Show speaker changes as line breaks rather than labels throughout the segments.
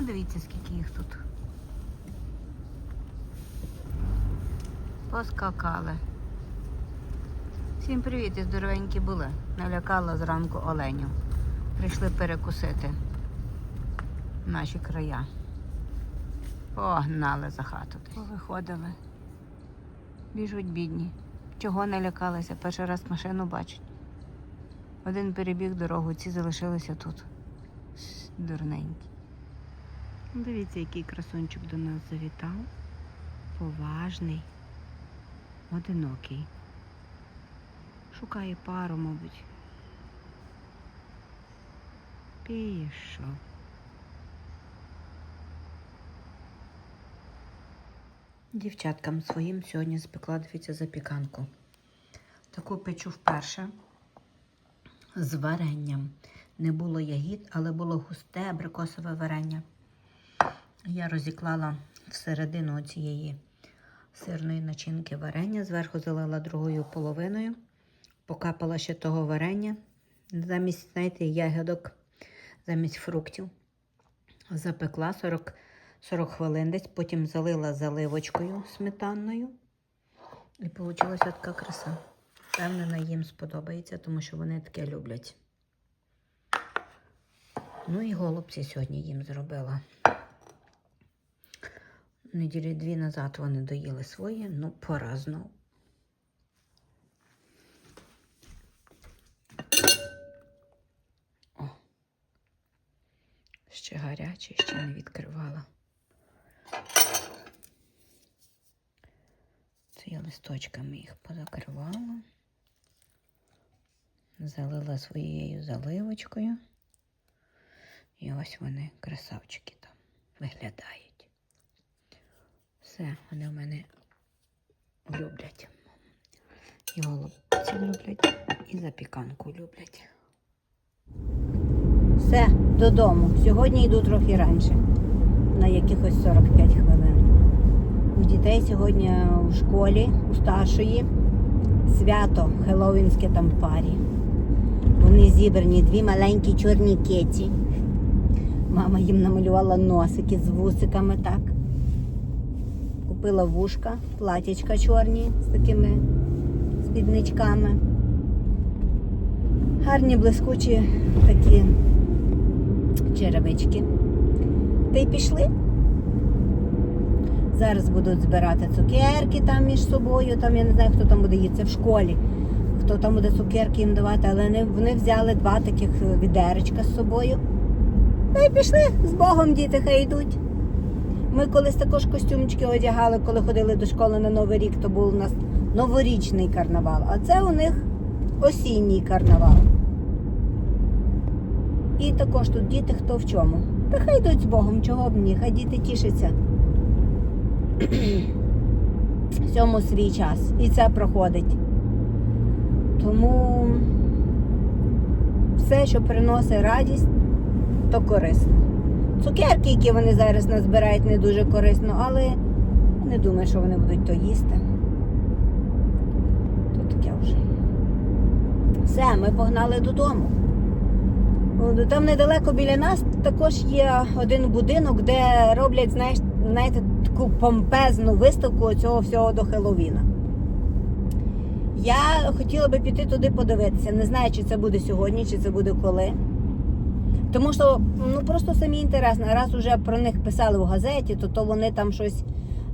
А дивіться, скільки їх тут. Поскакали. Всім привіт і здоровенькі були. Налякала зранку оленю. Прийшли перекусити наші края. Погнали за хату. Повиходили. Біжуть бідні. Чого не лякалися? Перший раз машину бачать. Один перебіг дорогу, ці залишилися тут. Дурненькі. Дивіться, який красунчик до нас завітав. Поважний, одинокий. Шукає пару, мабуть. Пішов. Дівчаткам своїм сьогодні спекла дивіться запіканку. Таку печу вперше з варенням. Не було ягід, але було густе абрикосове варення. Я розіклала всередину цієї сирної начинки варення, зверху залила другою половиною, покапала ще того варення. Замість, знаєте, ягодок, замість фруктів. Запекла 40, 40 хвилин десь, потім залила заливочкою сметанною. І вийшла така краса. Впевнена, їм сподобається, тому що вони таке люблять. Ну і голубці сьогодні їм зробила. Неділі дві назад вони доїли своє, ну пора знов. О, ще гарячий, ще не відкривала. Це я листочками їх позакривала. Залила своєю заливочкою. І ось вони, красавчики там, виглядають. Все, вони в мене люблять. І голубці люблять, і запіканку люблять. Все, додому. Сьогодні йду трохи раніше, на якихось 45 хвилин. У дітей сьогодні в школі, у старшої, свято хеллоуінське там парі. Вони зібрані дві маленькі чорні кеті. Мама їм намалювала носики з вусиками так. Купила вушка, платячка чорні з такими спідничками. Гарні блискучі такі черевички. Та й пішли. Зараз будуть збирати цукерки там між собою. Там я не знаю, хто там буде їсти в школі. Хто там буде цукерки їм давати, але вони взяли два таких відеречка з собою. Та й пішли з Богом діти, хай йдуть. Ми колись також костюмчики одягали, коли ходили до школи на Новий рік, то був у нас новорічний карнавал, а це у них осінній карнавал. І також тут діти хто в чому. Та хай йдуть з Богом, чого б ні, хай діти тішаться. Всьому свій час. І це проходить. Тому все, що приносить радість, то корисно. Цукерки, які вони зараз назбирають, не дуже корисно, але не думаю, що вони будуть то їсти. То таке вже. Все, ми погнали додому. Там недалеко біля нас також є один будинок, де роблять, знаєш, знаєте, таку помпезну виставку цього всього до Хеллоуіна. Я хотіла би піти туди подивитися. Не знаю, чи це буде сьогодні, чи це буде коли. Тому що ну просто самі інтересно, раз уже про них писали в газеті, то, то вони там щось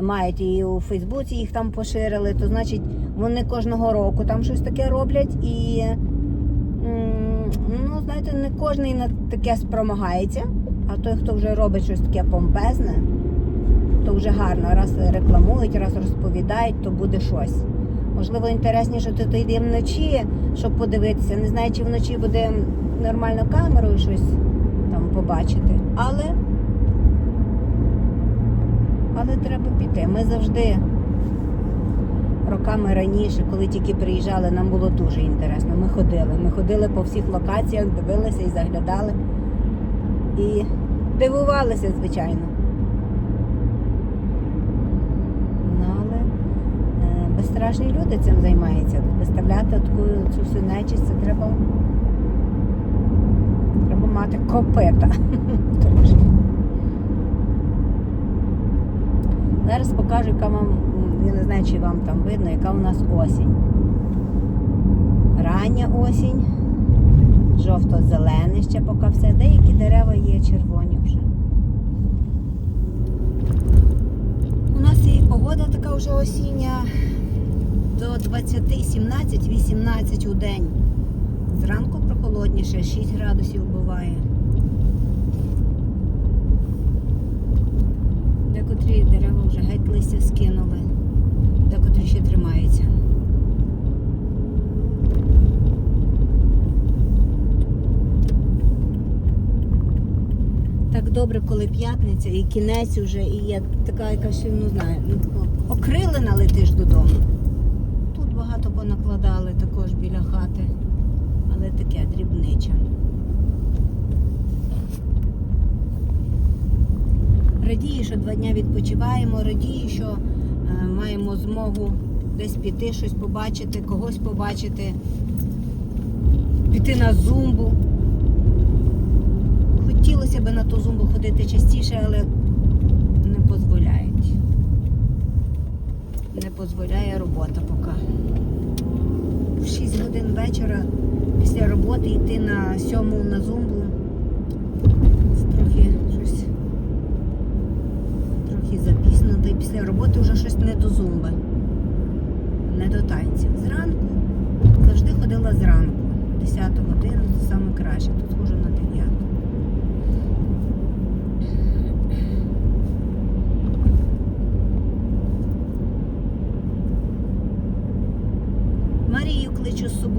мають і у Фейсбуці їх там поширили, то значить вони кожного року там щось таке роблять і ну, знаєте, не кожен на таке спромагається, а той, хто вже робить щось таке помпезне, то вже гарно. Раз рекламують, раз розповідають, то буде щось. Можливо, інтересніше то йде вночі, щоб подивитися. Не знаю, чи вночі буде нормально камерою щось там побачити. Але, але треба піти. Ми завжди роками раніше, коли тільки приїжджали, нам було дуже інтересно. Ми ходили. Ми ходили по всіх локаціях, дивилися і заглядали. І дивувалися, звичайно. Ну, е, безстрашні люди цим займаються. Виставляти таку цю всю нечисть, це треба мати. Трошки. Зараз покажу, яка вам, я не знаю, чи вам там видно, яка у нас осінь. Рання осінь, жовто-зелене ще поки все. Деякі дерева є червоні вже. У нас і погода така вже осіння до 20, 17, 18 у день. Зранку прохолодніше, 6 градусів буває. Декотрі дерева вже геть листя скинули, декотрі ще тримаються. Так добре, коли п'ятниця і кінець уже, і є така якась, ну знаю, ну, окрилена летиш додому. Тут багато понакладали також біля хати, але таке дрібниче. Радію, що два дня відпочиваємо, радію, що е, маємо змогу десь піти, щось побачити, когось побачити, піти на зумбу. Хотілося б на ту зумбу ходити частіше, але не дозволяють. Не дозволяє робота поки. В 6 годин вечора після роботи йти на сьому на зумбу. Трохи щось. Трохи запізно, та й після роботи вже щось не до зумби. Не до танців. Зранку завжди ходила зранку. 10 годину саме краще. Тут схожу на 9. Марію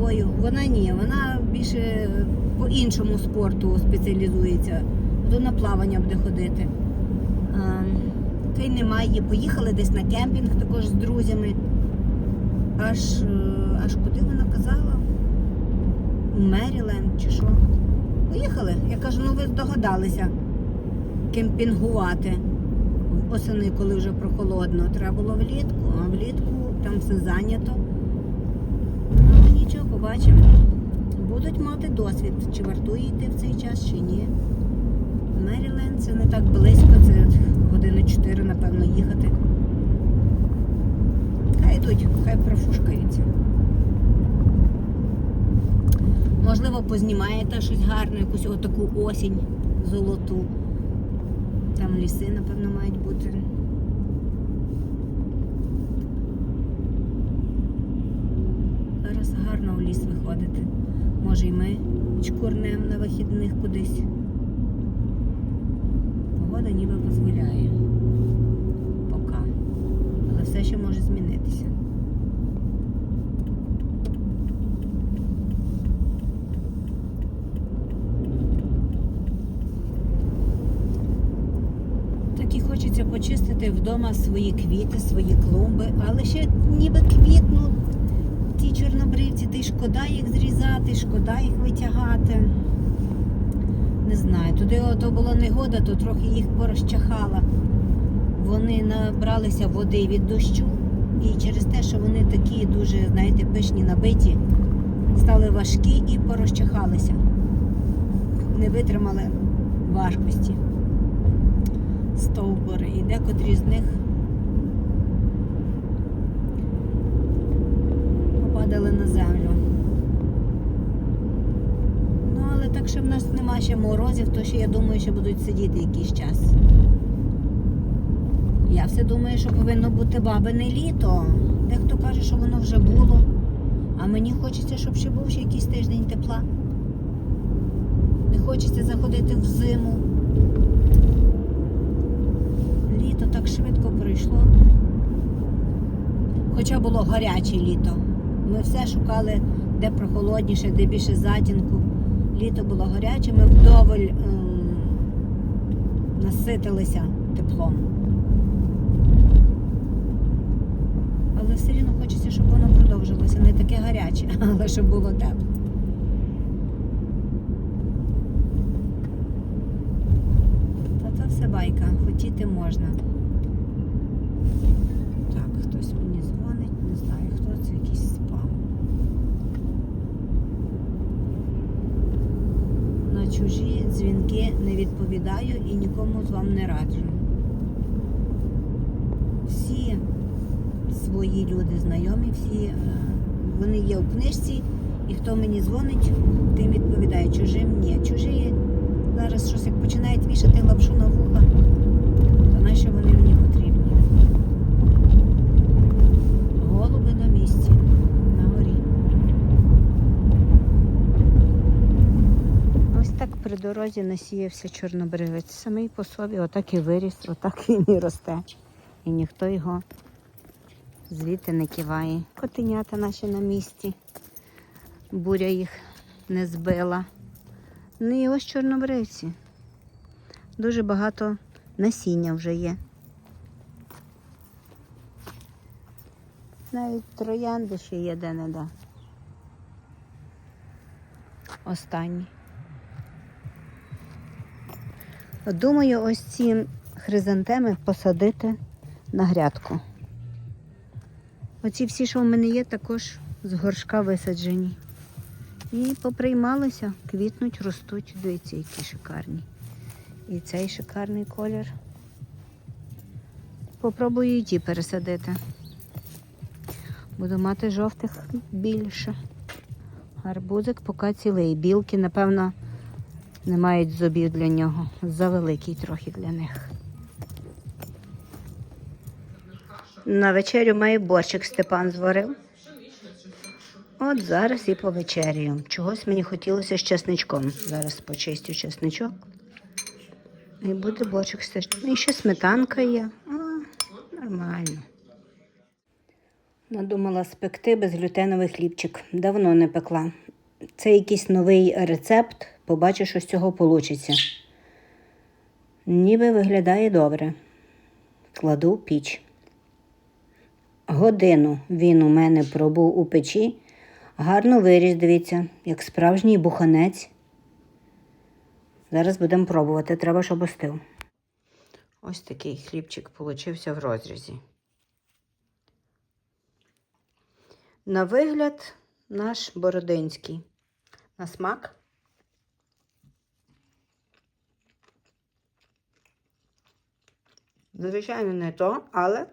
кличу. Вона ні, вона більше по іншому спорту спеціалізується. То на плавання буде ходити. Та й немає. Поїхали десь на кемпінг також з друзями. Аж, е, аж куди вона казала? У Меріленд чи що? Поїхали. Я кажу, ну ви здогадалися кемпінгувати. Осени, коли вже прохолодно. Треба було влітку, а влітку там все зайнято. Ну, побачимо. Будуть мати досвід, чи вартує йти в цей час, чи ні. Меріленд це не так близько, це години 4, напевно, їхати. Хай йдуть, хай профушкаються. Можливо, познімаєте щось гарне, якусь отаку осінь золоту. Там ліси, напевно, мають бути. Зараз гарно в ліс виходити. Може і ми чкурнем на вихідних кудись. Погода ніби дозволяє. Поки. Але все ще може змінитися. Так хочеться почистити вдома свої квіти, свої клумби, але ще ніби квітнуть ті чорнобривці, ти шкода їх зрізати, шкода їх витягати. Не знаю, туди ото була негода, то трохи їх порозчахала. Вони набралися води від дощу, і через те, що вони такі дуже, знаєте, пишні набиті, стали важкі і порозчахалися. Не витримали важкості стовбури. І декотрі з них попадали на землю. Ну, але так, що в нас нема ще морозів, то ще я думаю, що будуть сидіти якийсь час. Я все думаю, що повинно бути бабине літо. Дехто каже, що воно вже було. А мені хочеться, щоб ще був ще якийсь тиждень тепла. Не хочеться заходити в зиму. Літо так швидко пройшло. Хоча було гаряче літо. Ми все шукали, де прохолодніше, де більше затінку. Літо було гаряче, ми вдоволь ем, наситилися теплом. Але все рівно хочеться, щоб воно продовжилося. Не таке гаряче, але щоб було тепло. Та то все байка, хотіти можна. Так, хтось мені дзвонить, не знаю хто це, якийсь спам. На чужі дзвінки не відповідаю і нікому з вам не раджу. Всі свої люди, знайомі всі. е, Вони є у книжці, і хто мені дзвонить, тим відповідає. Чужим ні. Чужі зараз щось як починають вішати лапшу на вуха, то нащо вони мені потрібні? Голуби на місці, на горі. Ось так при дорозі насіявся чорнобривець. Самий по собі, отак і виріс, отак він і росте. І ніхто його звідти не киває. Котенята наші на місці. Буря їх не збила. Ну і ось чорнобривці. Дуже багато насіння вже є. Навіть троянди ще є де-не-де. Останні. Думаю, ось ці хризантеми посадити на грядку. Оці всі, що в мене є, також з горшка висаджені. І поприймалися, квітнуть, ростуть. Дивіться, які шикарні. І цей шикарний колір. Попробую ті пересадити. Буду мати жовтих більше. Гарбузик поки цілий. Білки, напевно, не мають зубів для нього. Завеликий трохи для них. На вечерю має борщик Степан зварив. От зараз і повечерюю. Чогось мені хотілося з чесничком. Зараз почистю чесничок. І буде борщик з чесничком. І ще сметанка є. А, нормально. Надумала спекти безглютеновий хлібчик. Давно не пекла. Це якийсь новий рецепт. Побачу, що з цього вийде. Ніби виглядає добре. Кладу піч. Годину він у мене пробув у печі. Гарно виріс, дивіться, як справжній буханець. Зараз будемо пробувати, треба, щоб остив. Ось такий хлібчик получився в розрізі. На вигляд наш бородинський. На смак. Звичайно, не то, але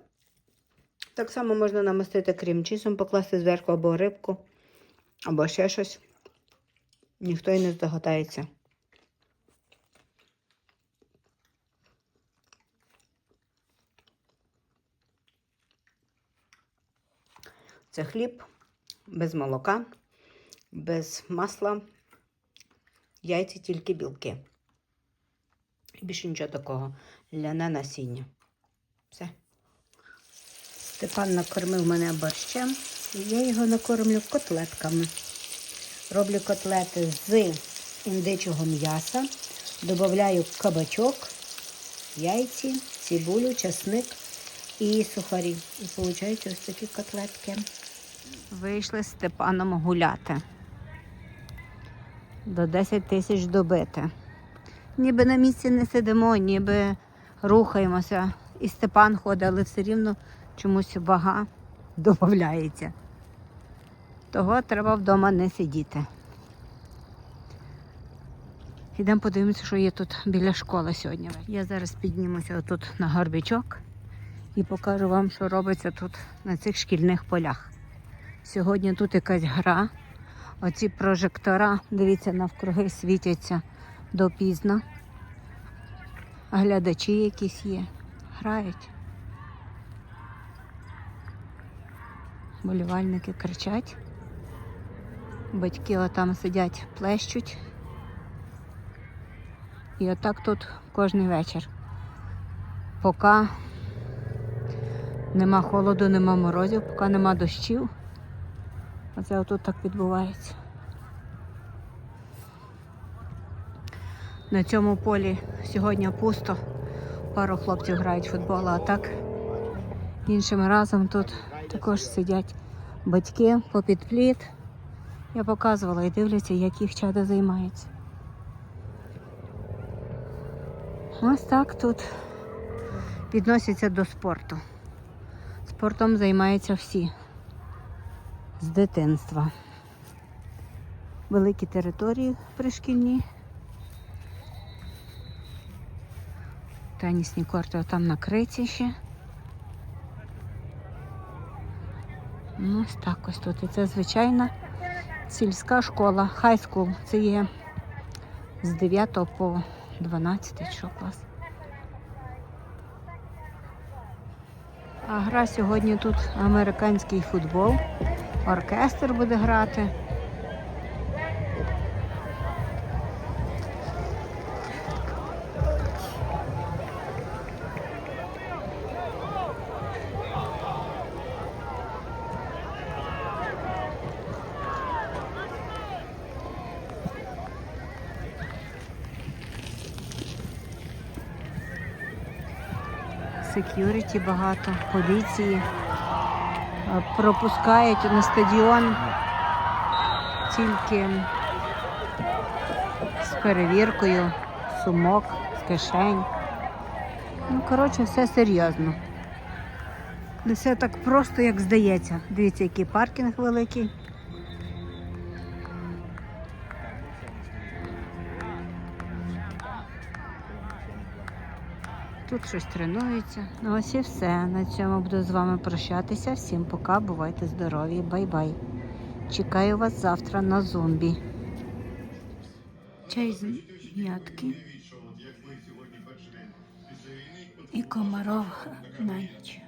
так само можна намастити крем-чізом, покласти зверху або рибку, або ще щось. Ніхто й не здогадається. Це хліб без молока, без масла, яйця тільки білки. І більше нічого такого. Ляне насіння. Все. Степан накормив мене борщем, і я його накормлю котлетками. Роблю котлети з індичого м'яса, додаю кабачок, яйці, цибулю, часник і сухарі. І виходить ось такі котлетки. Вийшли з Степаном гуляти. До 10 тисяч добити. Ніби на місці не сидимо, ніби рухаємося. І Степан ходить, але все рівно чомусь вага додається. Того треба вдома не сидіти. Ідемо подивимося, що є тут біля школи сьогодні. Я зараз піднімуся тут на горбічок і покажу вам, що робиться тут на цих шкільних полях. Сьогодні тут якась гра. Оці прожектора, дивіться, навкруги світяться допізно. Глядачі якісь є, грають. Болівальники кричать. Батьки отам сидять, плещуть. І отак тут кожен вечір. Поки нема холоду, нема морозів, поки нема дощів. Оце отут так відбувається. На цьому полі сьогодні пусто. Пару хлопців грають в футбол, а так іншим разом тут також сидять батьки попід плід. Я показувала і дивляться, як їх чада займається. Ось так тут відносяться до спорту. Спортом займаються всі з дитинства. Великі території пришкільні. Тенісні корти там накриті ще. Ну, ось так ось тут. І це звичайна сільська школа, хай-скул. Це є з 9 по 12 що клас. А гра сьогодні тут американський футбол. Оркестр буде грати. Секюріті багато, поліції. Е, Пропускають на стадіон тільки з перевіркою сумок, з кишень. Ну, коротше, все серйозно. Не все так просто, як здається. Дивіться, який паркінг великий. Тут щось тренується. Ну ось і все. На цьому буду з вами прощатися. Всім пока, бувайте здорові, бай-бай. Чекаю вас завтра на зомбі. Чай з м'ятки. І комаров на ніч.